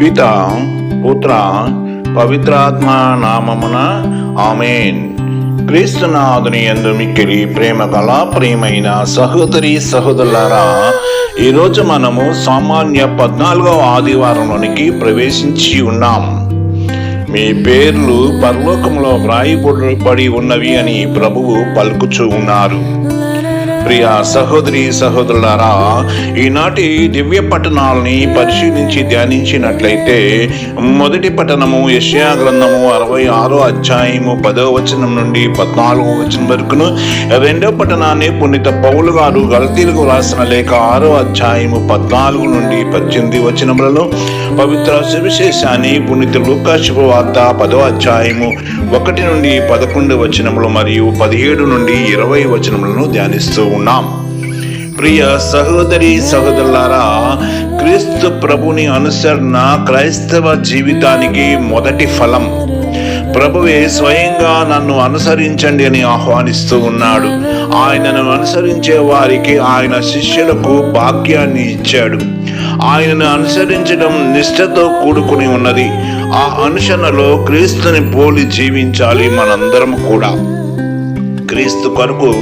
పిత పుత్ర పవిత్రాత్మ నామమున ఆమెన్. క్రీస్తునాథుని యందు మిక్కిలి ప్రేమ గల ప్రియమైన సహోదరి సహోదరులారా ఈరోజు మనము సామాన్య పద్నాలుగవ ఆదివారంలోనికి ప్రవేశించి ఉన్నాం. మీ పేర్లు పరలోకంలో వ్రాయబడి ఉన్నవి అని ప్రభువు పలుకుచూ ఉన్నారు. ప్రియ సహోదరి సహోదరులారా ఈనాటి దివ్య పట్టణాలని పరిశీలించి ధ్యానించినట్లయితే మొదటి పట్టణము యష్యా గ్రంథము అరవై ఆరో అధ్యాయము పదో వచనం నుండి పద్నాలుగో వచనం వరకును రెండో పట్టణాన్ని పుణ్యత పౌలు గారు గలతీలకు రాసిన లేఖ ఆరో అధ్యాయము పద్నాలుగు నుండి పద్దెనిమిది వచనములను పవిత్ర సువిశేషాన్ని పుణ్యత లూకా శుభవార్త పదో అధ్యాయము ఒకటి నుండి పదకొండు వచనములు మరియు పదిహేడు నుండి ఇరవై వచనములను ధ్యానిస్తూ ఉన్నాం. ప్రియ సహోదరి సహోదరులారా క్రీస్తు ప్రభుని అనుసరణ క్రైస్తవ జీవితానికి మొదటి ఫలం. ప్రభువే స్వయంగా నన్ను అనుసరించండి అని ఆహ్వానిస్తూ ఉన్నాడు. ఆయనను అనుసరించే వారికి ఆయన శిష్యులకు భాగ్యాన్ని ఇచ్చాడు. ఆయనను అనుసరించడం నిష్ఠతో కూడుకుని ఉన్నది. ఆ అనుసరణలో క్రీస్తుని పోలి జీవించాలి మనందరం కూడా. క్రీస్తు కొరకు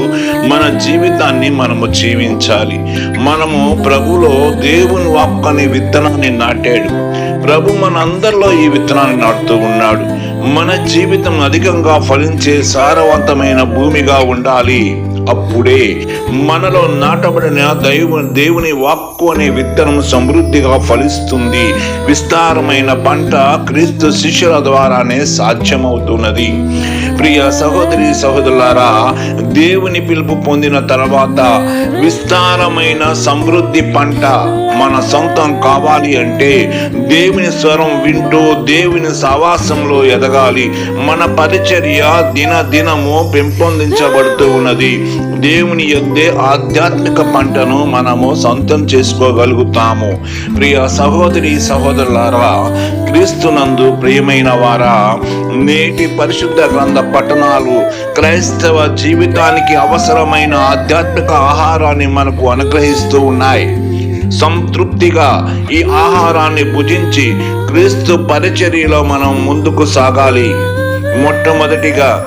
మన జీవితాన్ని మనము జీవించాలి. మనము ప్రభులో దేవుని వాక్కని విత్తనాన్ని నాటాడు. ప్రభు మనందరిలో ఈ విత్తనాన్ని నాటుతూ ఉన్నాడు. మన జీవితం అధికంగా ఫలించే సారవంతమైన భూమిగా ఉండాలి. అప్పుడే మనలో నాటబడిన దైవ దేవుని వాక్కు అనే విత్తనం సమృద్ధిగా ఫలిస్తుంది. విస్తారమైన పంట క్రీస్తు శిష్యుల ద్వారానే సాధ్యమవుతున్నది. ప్రియ సహోదరి సహోదరులారా దేవుని పిలుపు పొందిన తర్వాత విస్తారమైన సమృద్ధి పంట మన సొంతం కావాలి అంటే దేవుని స్వరం వింటూ దేవుని సవాసంలో ఎదగాలి. మన పరిచర్య దిన దినము పెంపొందించబడుతూ ఉన్నది. దేవుని యొద్దే ఆధ్యాత్మిక పంటను మనము సొంతం చేసుకోగలుగుతాము. ప్రియ సహోదరి సహోదరులారా క్రీస్తునందు ప్రియమైన వారా నేటి పరిశుద్ధ గ్రంథ పట్టణాలు క్రైస్తవ జీవితానికి అవసరమైన ఆధ్యాత్మిక ఆహారాన్ని మనకు అనుగ్రహిస్తూ ఉన్నాయి. సంతృప్తిగా ఈ ఆహారాన్ని భుజించి క్రీస్తు పరిచర్యలో మనం ముందుకు సాగాలి. మొట్టమొదటిగా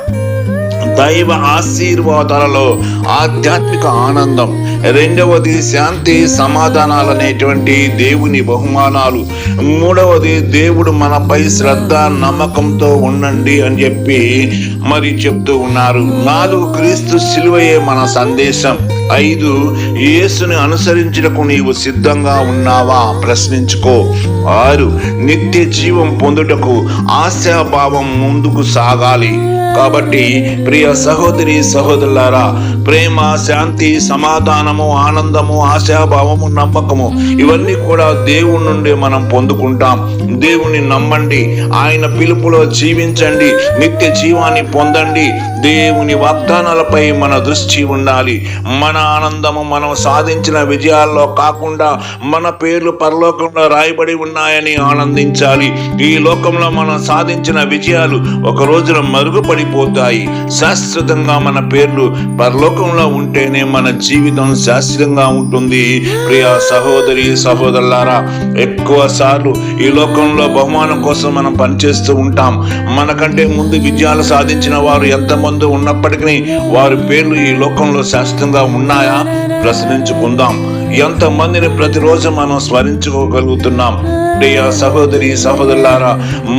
దైవ ఆశీర్వాదాలలో ఆధ్యాత్మిక ఆనందం. రెండవది శాంతి సమాధానాలు అనేటువంటి దేవుని బహుమానాలు. మూడవది దేవుడు మనపై శ్రద్ధ నమ్మకంతో ఉండండి అని చెప్పి మరి చెప్తూ ఉన్నారు. నాలుగు క్రీస్తు సిలువయే మన సందేశం. ఐదు యేసుని అనుసరించటకు నీవు సిద్ధంగా ఉన్నావా? ప్రశ్నించుకో. ఆరు నిత్య జీవం పొందుటకు ఆశాభావం ముందుకు సాగాలి. కాబట్టి ప్రియ సహోదరి సహోదరులారా ప్రేమ శాంతి సమాధానము ఆనందము ఆశాభావము నమ్మకము ఇవన్నీ కూడా దేవుడి నుండి మనం పొందుకుంటాం. దేవుని నమ్మండి ఆయన పిలుపులో జీవించండి నిత్య జీవాన్ని పొందండి. దేవుని వాగ్దానాలపై మన దృష్టి ఉండాలి. మన ఆనందము మనం సాధించిన విజయాల్లో కాకుండా మన పేర్లు పరలోకంలో రాయబడి ఉన్నాయని ఆనందించాలి. ఈ లోకంలో మనం సాధించిన విజయాలు ఒక రోజున మరుగుపడి మారిపోతాయి. శాశ్వతంగా మన పేర్లు పరలోకంలో ఉంటేనే మన జీవితం శాశ్వతంగా ఉంటుంది. ప్రియ సహోదరి సహోదరులారా ఎక్కువ సార్లు ఈ లోకంలో బహుమానం కోసం మనం పనిచేస్తూ ఉంటాం. మనకంటే ముందు విజయాలు సాధించిన వారు ఎంతమంది ఉన్నప్పటికీ వారి పేర్లు ఈ లోకంలో శాశ్వతంగా ఉన్నాయా? ప్రశ్నించుకుందాం. ఎంతమందిని ప్రతిరోజు మనం స్మరించుకోగలుగుతున్నాం? ప్రియ సహోదరి సహోదరులారా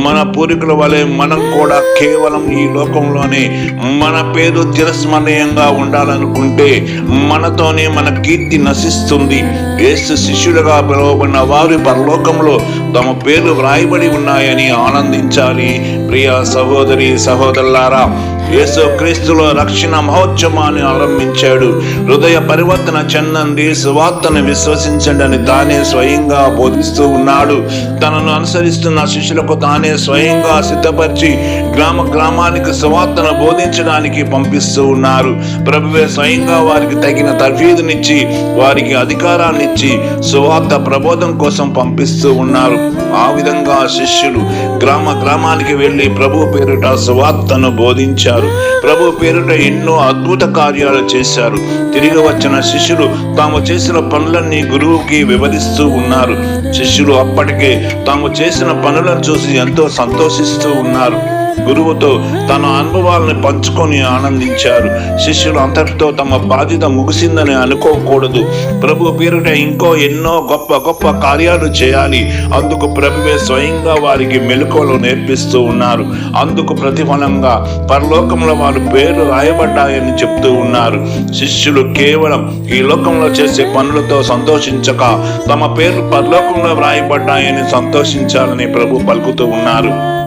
మన పూర్వీకుల వలె మనం కూడా కేవలం ఈ లోకంలోనే మన పేరు చిరస్మరణీయంగా ఉండాలనుకుంటే మనతోనే మన కీర్తి నశిస్తుంది. యేసు శిష్యులుగా పిలువబడిన వారి పరలోకంలో తమ పేర్లు వ్రాయబడి ఉన్నాయని ఆనందించాలి. ప్రియ సహోదరి సహోదరులారా యేసుక్రీస్తులో రక్షణ మహోత్సవాన్ని ఆరంభించాడు. హృదయ పరివర్తన చెందండి. సువార్తను విశ్వసించండి అని తానే స్వయంగా బోధిస్తూ ఉన్నాడు. తనను అనుసరిస్తున్న శిష్యులకు తానే స్వయంగా సిద్ధపరిచి గ్రామ గ్రామానికి సువార్తను బోధించడానికి పంపిస్తూ ఉన్నారు. ప్రభువే స్వయంగా వారికి తగిన తర్ఫీదునిచ్చి వారికి అధికారాన్ని ఇచ్చి సువార్త ప్రబోధం కోసం పంపిస్తూ ఉన్నారు. ఆ విధంగా శిష్యులు గ్రామ గ్రామానికి వెళ్ళి ప్రభు పేరిట సువార్తను బోధించారు. ప్రభు పేరిట ఎన్నో అద్భుత కార్యాలు చేశారు. తిరిగి వచ్చిన శిష్యులు తాము చేసిన పనులన్నీ గురువుకి వివరిస్తూ ఉన్నారు. శిష్యులు అప్పటికే తాము చేసిన పనులను చూసి ఎంతో సంతోషిస్తూ ఉన్నారు. గురువుతో తన అనుభవాలను పంచుకొని ఆనందించారు. శిష్యులు అంతటితో తమ బాధ్యత ముగిసిందని అనుకోకూడదు. ప్రభు పేరుట ఇంకో ఎన్నో గొప్ప గొప్ప కార్యాలు చేయాలి. అందుకు ప్రభువే స్వయంగా వారికి మెలకువలు నేర్పిస్తూ ఉన్నారు. అందుకు ప్రతిఫలంగా పరలోకంలో వారి పేరు రాయబడ్డాయని చెప్తూ ఉన్నారు. శిష్యులు కేవలం ఈ లోకంలో చేసే పనులతో సంతోషించక తమ పేర్లు పరలోకంలో రాయబడ్డాయని సంతోషించాలని ప్రభు పలుకుతూ ఉన్నారు.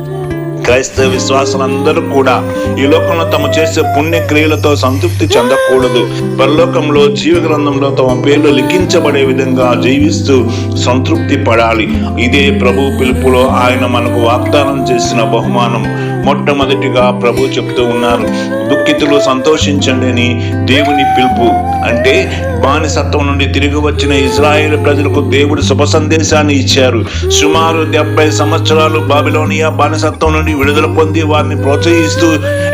క్రైస్తవ విశ్వాసులందరూ కూడా ఈ లోకంలో తమ చేసే పుణ్య క్రియలతో సంతృప్తి చెందకూడదు. పరలోకంలో జీవ గ్రంథంలో తమ పేర్లు లిఖించబడే విధంగా జీవిస్తూ సంతృప్తి పడాలి. ఇదే ప్రభు పిలుపులో ఆయన మనకు వాగ్దానం చేసిన బహుమానం. మొట్టమొదటిగా ప్రభు చెప్తూ ఉన్నారు దుఃఖితులు సంతోషించండి అని దేవుని పిలుపు. అంటే బానిసత్వం నుండి తిరిగి వచ్చిన ఇజ్రాయేల్ ప్రజలకు దేవుడు శుభ సందేశాన్ని ఇచ్చారు. సుమారు డెబ్బై సంవత్సరాలు బాబిలోనియా బానిసత్వం నుండి విడుదల పొంది వారిని ప్రోత్సహిస్తూ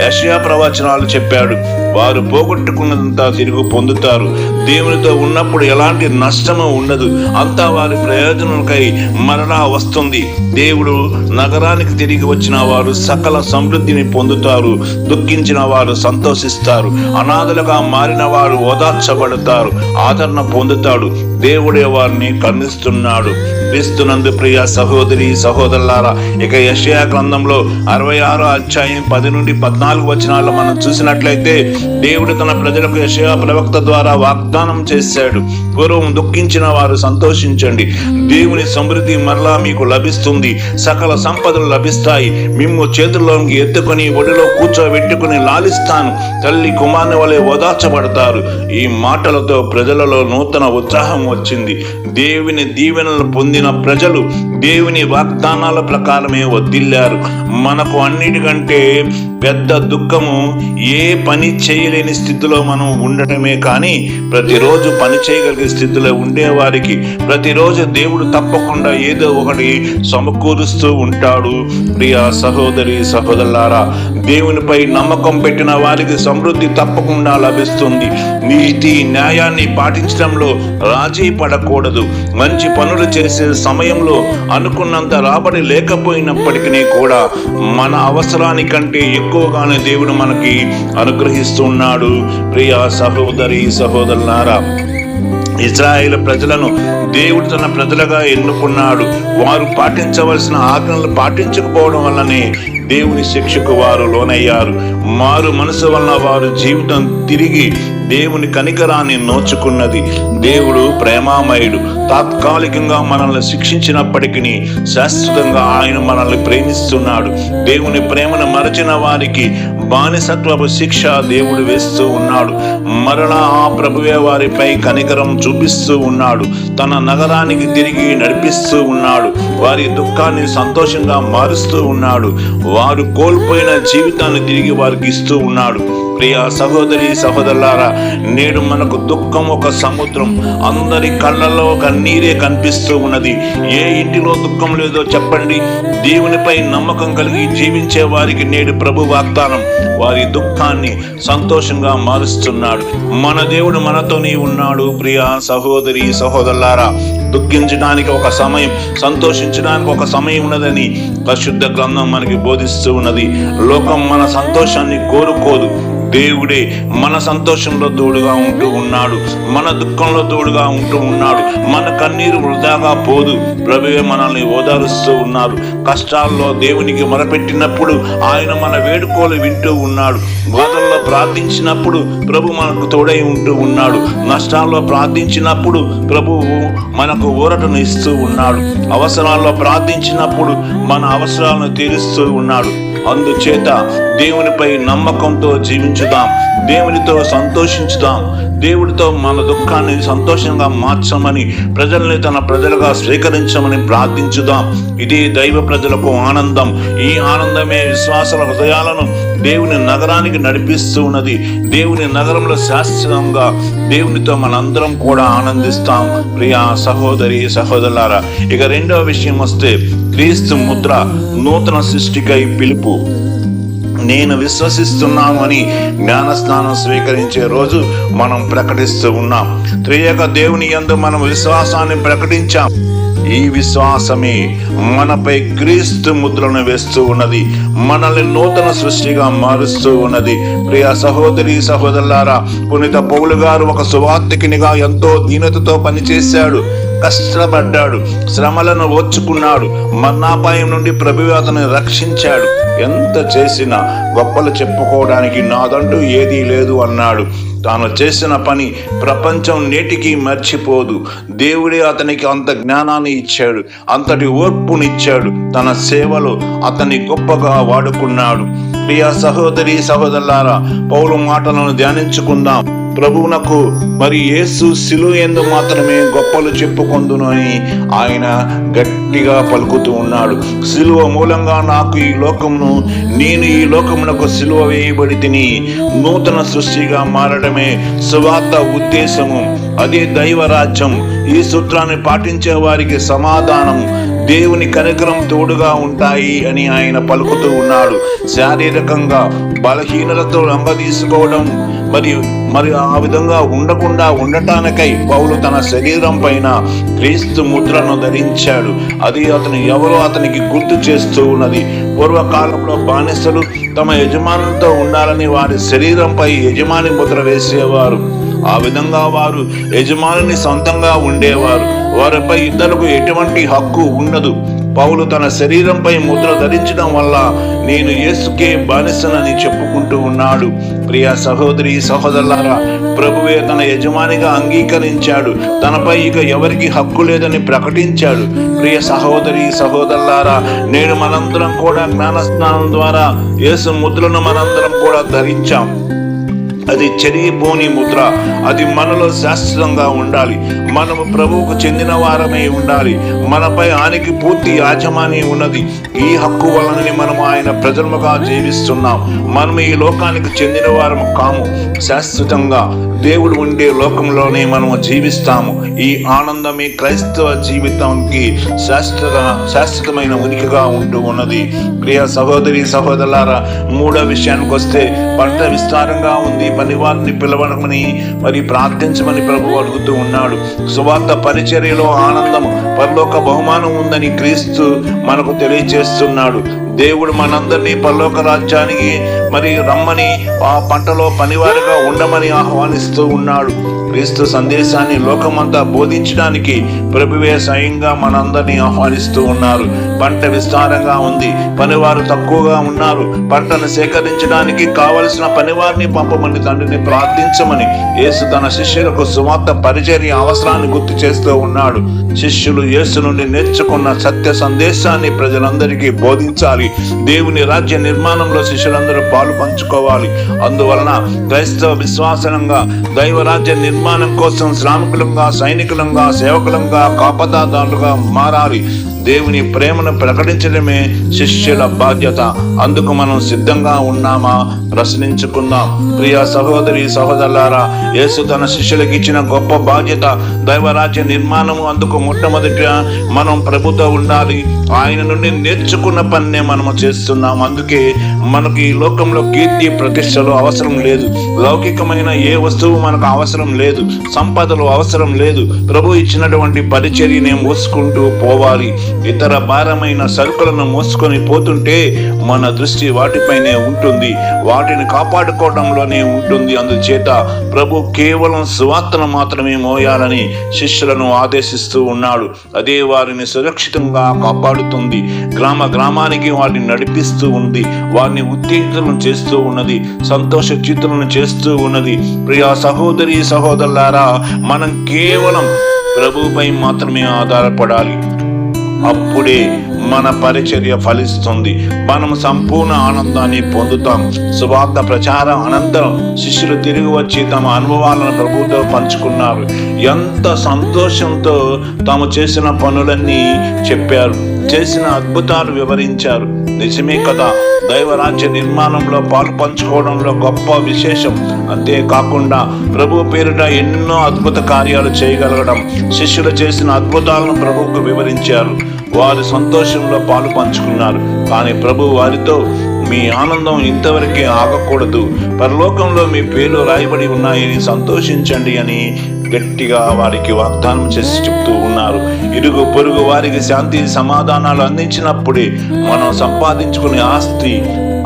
యషయా ప్రవచనాలు చెప్పాడు. వారు పోగొట్టుకున్నదంతా తిరిగి పొందుతారు. దేవునితో ఉన్నప్పుడు ఎలాంటి నష్టము ఉండదు. అంతా వారి ప్రయోజనంకై మరలా వస్తుంది. దేవుడు నగరానికి తిరిగి వచ్చిన వారు సకల సమృద్ధిని పొందుతారు. దుఃఖించిన వారు సంతోషిస్తారు. అనాథలుగా మారిన వారు ఓదార్చబడతారు ఆదరణ పొందుతాడు. దేవుడే వారిని కరుణిస్తున్నాడు. క్రీస్తునందు ప్రియ సహోదరి సహోదరులారా ఇక యషయా గ్రంథంలో అరవై ఆరో అధ్యాయం పది నుండి పద్నాలుగు వచనాల్లో మనం చూసినట్లయితే దేవుడు తన ప్రజలకు యషయా ప్రవక్త ద్వారా వాగ్దానం చేశాడు. పూర్వం దుఃఖించిన వారు సంతోషించండి. దేవుని సమృద్ధి మరలా మీకు లభిస్తుంది. సకల సంపదలు లభిస్తాయి. మిమ్ము చేతుల్లోకి ఎత్తుకొని ఒడిలో కూర్చోబెట్టుకుని లాలిస్తాను. తల్లి కుమారుని వలె ఓదార్చబడతారు. ఈ మాటలతో ప్రజలలో నూతన ఉత్సాహం వచ్చింది. దేవుని దీవెనలు పొందిన ప్రజలు దేవుని వాగ్దానాల ప్రకారమే వదిల్లారు మనకు అన్నిటికంటే పెద్ద దుఃఖము ఏ పని చేయలేని స్థితిలో మనం ఉండటమే కానీ ప్రతిరోజు పని చేయగలిగే స్థితిలో ఉండేవారికి ప్రతిరోజు దేవుడు తప్పకుండా ఏదో ఒకటి సమకూరుస్తూ ఉంటాడు. ప్రియ సహోదరి సహోదరులారా దేవునిపై నమ్మకం పెట్టిన వారికి సమృద్ధి తప్పకుండా లభిస్తుంది. నీతి న్యాయాన్ని పాటించడంలో రాజీ పడకూడదు. మంచి పనులు చేసే సమయంలో అనుకున్నంత రాబడి లేకపోయినప్పటికీ కూడా మన అవసరానికంటే ఎక్కువగానే దేవుడు మనకి అనుగ్రహిస్తున్నాడు. ప్రియ సహోదరి సహోదరులారా ఇజ్రాయేల్ ప్రజలను దేవుడు తన ప్రజలుగా ఎన్నుకున్నాడు. వారు పాటించవలసిన ఆజ్ఞలు పాటించకపోవడం వల్లనే దేవుని శిక్షకు వారు లోనయ్యారు. మారు మనసు వలన వారు జీవితం తిరిగి దేవుని కనికరాన్ని నోచుకున్నది. దేవుడు ప్రేమామయుడు. తాత్కాలికంగా మనల్ని శిక్షించినప్పటికీ శాశ్వతంగా ఆయన మనల్ని ప్రేమిస్తున్నాడు. దేవుని ప్రేమను మరచిన వారికి బానిసత్వపు శిక్ష దేవుడు వేస్తూ ఉన్నాడు. మరలా ఆ ప్రభువే వారిపై కనికరం చూపిస్తూ ఉన్నాడు. తన నగరానికి తిరిగి నడిపిస్తూ ఉన్నాడు. వారి దుఃఖాన్ని సంతోషంగా మారుస్తూ ఉన్నాడు. వారు కోల్పోయిన జీవితాన్ని తిరిగి వారికి ఇస్తూ ఉన్నాడు. ప్రియ సహోదరి సహోదరులారా నేడు మనకు దుఃఖం ఒక సముద్రం. అందరి కళ్ళల్లో ఒక నీరే కనిపిస్తూ ఉన్నది. ఏ ఇంటిలో దుఃఖం లేదో చెప్పండి. దేవునిపై నమ్మకం కలిగి జీవించే వారికి నేడు ప్రభు వాగ్దానం. వారి దుఃఖాన్ని సంతోషంగా మారుస్తున్నాడు. మన దేవుడు మనతోనే ఉన్నాడు ప్రియ సహోదరి సహోదరులారా. దుఃఖించడానికి ఒక సమయం సంతోషించడానికి ఒక సమయం ఉన్నదని పరిశుద్ధ గ్రంథం మనకి బోధిస్తూ ఉన్నది. లోకం మన సంతోషాన్ని కోరుకోదు. దేవుడే మన సంతోషంలో తోడుగా ఉంటూ ఉన్నాడు మన దుఃఖంలో తోడుగా ఉంటూ ఉన్నాడు మన కన్నీరు వృధాగా పోదు. ప్రభువే మనల్ని ఓదారుస్తూ ఉన్నారు. కష్టాల్లో దేవునికి మొరపెట్టినప్పుడు ఆయన మన వేడుకోలు వింటూ ఉన్నాడు. బాధల్లో ప్రార్థించినప్పుడు ప్రభు మనకు తోడై ఉంటూ ఉన్నాడు. నష్టాల్లో ప్రార్థించినప్పుడు ప్రభువు మనకు ఊరటను ఇస్తూ ఉన్నాడు. అవసరాల్లో ప్రార్థించినప్పుడు మన అవసరాలను తీరుస్తూ ఉన్నాడు. అందుచేత దేవునిపై నమ్మకంతో జీవించు ఆనందించుదాం దేవునితో సంతోషించుదాం. దేవుడితో మన దుఃఖాన్ని సంతోషంగా మార్చమని ప్రజల్ని తన ప్రజలుగా స్వీకరించమని ప్రార్థించుదాం. ఇది దైవ ప్రజలకు ఆనందం. ఈ ఆనందమే విశ్వాసాల హృదయాలను దేవుని నగరానికి నడిపిస్తూ ఉన్నది. దేవుని నగరంలో శాశ్వతంగా దేవునితో మనందరం కూడా ఆనందిస్తాం. ప్రియా సహోదరి సహోదరులారా ఇక రెండవ విషయం వస్తే క్రీస్తు ముద్ర నూతన సృష్టికై పిలుపు. నేను విశ్వసిస్తున్నాను అని జ్ఞానస్నానం స్వీకరించే రోజు మనం ప్రకటిస్తూ ఉన్నాం. త్రియక దేవుని యందు మనం విశ్వాసాన్ని ప్రకటించాం. ఈ విశ్వాసమే మనపై క్రీస్తు ముద్రను వేస్తూ ఉన్నది. మనల్ని నూతన సృష్టిగా మారుస్తూ ఉన్నది. ప్రియ సహోదరి సహోదరులారా పునీత పౌలు గారు ఒక సువార్థికినిగా ఎంతో దీనతతో పనిచేశాడు. కష్టపడ్డాడు. శ్రమలను ఓర్చుకున్నాడు. మరణాపాయం నుండి ప్రభువు అతన్ని రక్షించాడు. ఎంత చేసినా గొప్పలు చెప్పుకోవడానికి నాదంటూ ఏదీ లేదు అన్నాడు. తాను చేసిన పని ప్రపంచం నేటికి మర్చిపోదు. దేవుడే అతనికి అంత జ్ఞానాన్ని ఇచ్చాడు. అంతటి ఓర్పునిచ్చాడు. తన సేవలో అతన్ని గొప్పగా వాడుకున్నాడు. ప్రియ సహోదరి సహోదరులారా పౌరు మాటలను ధ్యానించుకుందాం. ప్రభువునకు మరి యేసు సిలువ ఎందు మాత్రమే గొప్పలు చెప్పుకొందును అని ఆయన గట్టిగా పలుకుతూ ఉన్నాడు. సిలువ మూలంగా నాకు ఈ లోకమును నేను ఈ లోకమునకు సిలువ వేయబడి తిని నూతన సృష్టిగా మారడమే సువార్త ఉద్దేశము. అదే దైవరాజ్యం. ఈ సూత్రాన్ని పాటించే వారికి సమాధానం. దేవుని కనికరం తోడుగా ఉంటాయి అని ఆయన పలుకుతూ ఉన్నాడు. శారీరకంగా బలహీనలతో రంగ తీసుకోవడం మరియు మరి ఆ విధంగా ఉండకుండా ఉండటానికై పౌలు తన శరీరం పైన క్రీస్తు ముద్రను ధరించాడు. అది అతను ఎవరో అతనికి గుర్తు చేస్తూ ఉన్నది. పూర్వకాలంలో బానిసలు తమ యజమానులతో ఉండాలని వారి శరీరంపై యజమాని ముద్ర వేసేవారు. ఆ విధంగా వారు యజమానిని సొంతంగా ఉండేవారు. వారిపై ఇద్దరుకు ఎటువంటి హక్కు ఉండదు. పౌలు తన శరీరంపై ముద్ర ధరించడం వల్ల నేను యేసుకే బానిసనని చెప్పుకుంటూ ఉన్నాడు. ప్రియ సహోదరి సహోదరులారా ప్రభువే తన యజమానిగా అంగీకరించాడు. తనపై ఇక ఎవరికి హక్కు లేదని ప్రకటించాడు. ప్రియ సహోదరి సహోదరులారా నేడు మనందరం కూడా జ్ఞానస్నానం ద్వారా యేసు ముద్రను మనందరం కూడా ధరించాం. అది చెరిగిపోని ముద్ర. అది మనలో శాశ్వతంగా ఉండాలి. మనము ప్రభువుకు చెందిన వారమై ఉండాలి. మనపై ఆయనకి పూర్తి యాజమాని ఉన్నది. ఈ హక్కు వలనని మనం ఆయన ప్రజలుగా జీవిస్తున్నాం. మనం ఈ లోకానికి చెందిన వారము కాము. శాశ్వతంగా దేవుడు ఉండే లోకంలోనే మనము జీవిస్తాము. ఈ ఆనందమే క్రైస్తవ జీవితానికి శాశ్వత శాశ్వతమైన ఉనికిగా ఉంటూ ఉన్నది. ప్రియ సహోదరి సహోదరులారా మూడో విషయానికి వస్తే పంట విస్తారంగా ఉంది. పని వారిని పిలవడమని మరి ప్రార్థించమని ప్రభు అడుగుతూ ఉన్నాడు. సువార్త పరిచర్యలో ఆనందం పరలోక బహుమానం ఉందని క్రీస్తు మనకు తెలియజేస్తున్నాడు. దేవుడు మనందరినీ పరలోక రాజ్యానికి మరి రమ్మని ఆ పంటలో పనివారిగా ఉండమని ఆహ్వానిస్తూ ఉన్నాడు. క్రీస్తు సందేశాన్ని లోకమంతా బోధించడానికి ప్రభువే స్వయంగా మనందరినీ ఆహ్వానిస్తూ ఉన్నారు. పంట విస్తారంగా ఉంది. పనివారు తక్కువగా ఉన్నారు. పంటను సేకరించడానికి కావలసిన పనివారిని పంపమని తండ్రిని ప్రార్థించమని యేసు తన శిష్యులకు సువార్త పరిచర్య అవసరాన్ని గుర్తు చేస్తూ ఉన్నాడు. శిష్యులు యేసు నుండి నేర్చుకున్న సత్య సందేశాన్ని ప్రజలందరికీ బోధించాలి. దేవుని రాజ్య నిర్మాణంలో శిష్యులందరూ పాలు పంచుకోవాలి. అందువలన క్రైస్తవ విశ్వాసనంగా దైవ రాజ్య నిర్మాణం కోసం శ్రామికులంగా సైనికులంగా సేవకులంగా కాపదాదారులుగా మారాలి. దేవుని ప్రేమను ప్రకటించడమే శిష్యుల బాధ్యత. అందుకు మనం సిద్ధంగా ఉన్నామా? ప్రశ్నించుకుందాం. ప్రియ సహోదరి సహోదరులారా యేసు తన శిష్యులకు ఇచ్చిన గొప్ప బాధ్యత దైవరాజ్య నిర్మాణము అందుకు మొట్టమొదటిగా మనం ప్రభుతో ఉండాలి. ఆయన నుండి నేర్చుకున్న పన్నే మనము చేస్తున్నాం. అందుకే మనకి ఈ లోకంలో కీర్తి ప్రతిష్టలు అవసరం లేదు. లౌకికమైన ఏ వస్తువు మనకు అవసరం లేదు. సంపదలు అవసరం లేదు. ప్రభు ఇచ్చినటువంటి పరిచర్యనే మోసుకుంటూ పోవాలి. ఇతర భారమైన సరుకులను మోసుకొని పోతుంటే మన దృష్టి వాటిపైనే ఉంటుంది. వాటిని కాపాడుకోవడంలోనే ఉంటుంది. అందుచేత ప్రభు కేవలం సువార్తను మాత్రమే మోయాలని శిష్యులను ఆదేశిస్తూ ఉన్నాడు. అదే వారిని సురక్షితంగా కాపాడుతుంది. గ్రామ గ్రామానికి వారిని నడిపిస్తూ ఉంది. వారిని ఉత్తేజితులను చేస్తూ ఉన్నది. సంతోష చిత్తులను చేస్తూ ఉన్నది. ప్రియా సహోదరి సహోదరులారా మనం కేవలం ప్రభుపై మాత్రమే ఆధారపడాలి. అప్పుడే మన పరిచర్య ఫలిస్తుంది. మనం సంపూర్ణ ఆనందాన్ని పొందుతాం సువార్త ప్రచారం అనంతరం శిష్యులు తిరిగి వచ్చి తమ అనుభవాలను ప్రభుతో పంచుకున్నారు. ఎంత సంతోషంతో తాము చేసిన పనులన్నీ చెప్పారు. చేసిన అద్భుతాలు వివరించారు. నిజమే కదా దైవరాజ్య నిర్మాణంలో పాలు పంచుకోవడంలో గొప్ప విశేషం. అంతేకాకుండా ప్రభు పేరిట ఎన్నో అద్భుత కార్యాలు చేయగలగడం. శిష్యులు చేసిన అద్భుతాలను ప్రభువుకు వివరించారు. వారి సంతోషంలో పాలు పంచుకున్నారు. కానీ ప్రభు వారితో మీ ఆనందం ఇంతవరకే ఆగకూడదు. పరలోకంలో మీ పేర్లు రాయబడి ఉన్నాయని సంతోషించండి అని గట్టిగా వారికి వాగ్దానం చేసి చెప్తూ ఉన్నారు. ఇరుగు పొరుగు వారికి శాంతి సమాధానాలు అందించినప్పుడే మనం సంపాదించుకునే ఆస్తి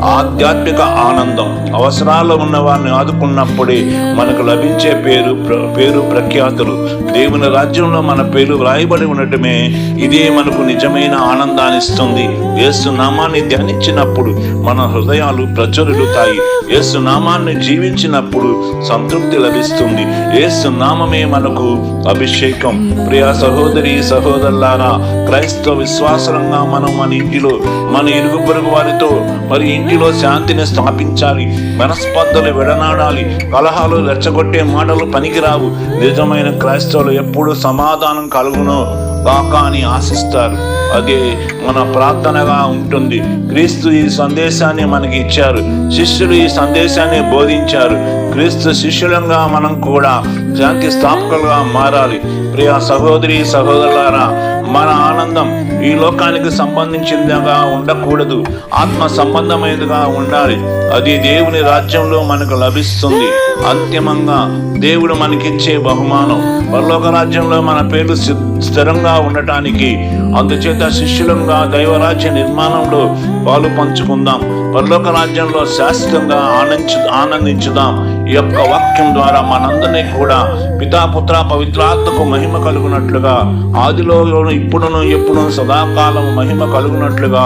ఆధ్యాత్మిక ఆనందం. అవసరాల్లో ఉన్న వారిని ఆదుకున్నప్పుడే మనకు లభించే పేరు పేరు ప్రఖ్యాతులు. దేవుని రాజ్యంలో మన పేరు వ్రాయబడి ఉండటమే ఇదే మనకు నిజమైన ఆనందాన్ని ఇస్తుంది. యేసు నామాన్ని ధ్యానించినప్పుడు మన హృదయాలు ప్రజ్వరులుతాయి యేసు నామాన్ని జీవించినప్పుడు సంతృప్తి లభిస్తుంది. యేసు నామమే మనకు అభిషేకం. ప్రియా సహోదరి సహోదరులారా క్రైస్తవ విశ్వాసరంగా మనం మన ఇంటిలో మన ఇరుగు పొరుగు వారితో మరి ఇంటి మీలో శాంతిని స్థాపించాలి. మనస్పర్ధలు విడనాడాలి. కలహాలు రెచ్చగొట్టే మాటలు పనికిరావు. నిజమైన క్రైస్తవులు ఎప్పుడు సమాధానం కలుగునో కాక అని ఆశిస్తారు. అదే మన ప్రార్థనగా ఉంటుంది. క్రీస్తు ఈ సందేశాన్ని మనకి ఇచ్చారు. శిష్యులు ఈ సందేశాన్ని బోధించారు. క్రీస్తు శిష్యులంగా మనం కూడా శాంతి స్థాపకులుగా మారాలి. ప్రియ సహోదరి సహోదరులారా మన ఆనందం ఈ లోకానికి సంబంధించిందిగా ఉండకూడదు. ఆత్మ సంబంధమైనదిగా ఉండాలి. అది దేవుని రాజ్యంలో మనకు లభిస్తుంది. అంతిమంగా దేవుడు మనకిచ్చే బహుమానం. పరలోక రాజ్యంలో మన పేరు స్థి- స్థిరంగా ఉండటానికి అందుచేత శిష్యులంగా దైవరాజ్య నిర్మాణంలో పాలు పంచుకుందాం. పరలోక రాజ్యంలో శాశ్వతంగా ఆనందించు ఆనందించుదాం. ఈ యొక్క వాక్యం ద్వారా మనందరినీ కూడా పితాపుత్ర పవిత్రాత్మకు మహిమ కలుగునట్లుగా ఆదిలోను ఇప్పుడును ఎప్పుడును సదాకాలం మహిమ కలుగునట్లుగా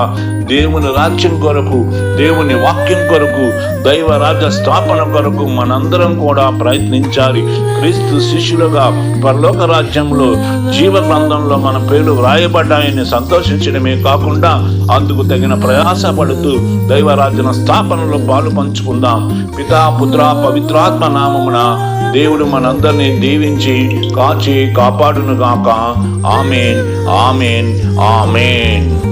దేవుని రాజ్యం కొరకు దేవుని వాక్యం కొరకు దైవ రాజ్య స్థాపన కొరకు మనందరం కూడా ప్రయత్నించాలి. క్రీస్తు శిష్యులుగా పరలోక రాజ్యంలో జీవ గ్రంథంలో మన పేర్లు వ్రాయబడ్డాయని సంతోషించడమే కాకుండా అందుకు తగిన ప్రయాస పడుతూ దైవరాజ్య స్థాపనలో పాలు పంచుకుందాం. పితా పుత్ర పవిత్రాత్మ నామమున దేవుడు మనందరినీ దీవించి కాచి కాపాడునుగాక. Amen amen amen.